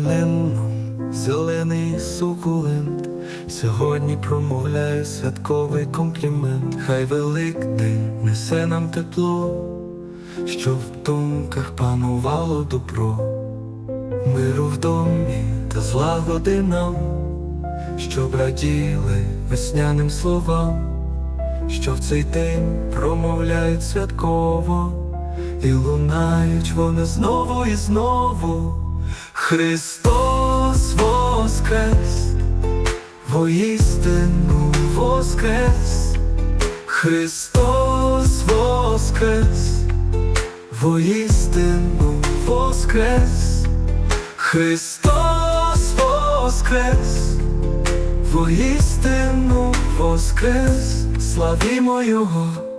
іменинну, зелений сукулент. Сьогодні промовляю святковий комплімент. Хай Великдень несе нам тепло, щоб в думках панувало добро, миру в домі та злагоди нам, щоб раділи весняним словам, що в цей день промовляють святково, і лунають вони знову і знову. Христос воскрес, воістину воскрес, Христос воскрес, воістину воскрес, Христос воскрес, воістину воскрес, славімо Його.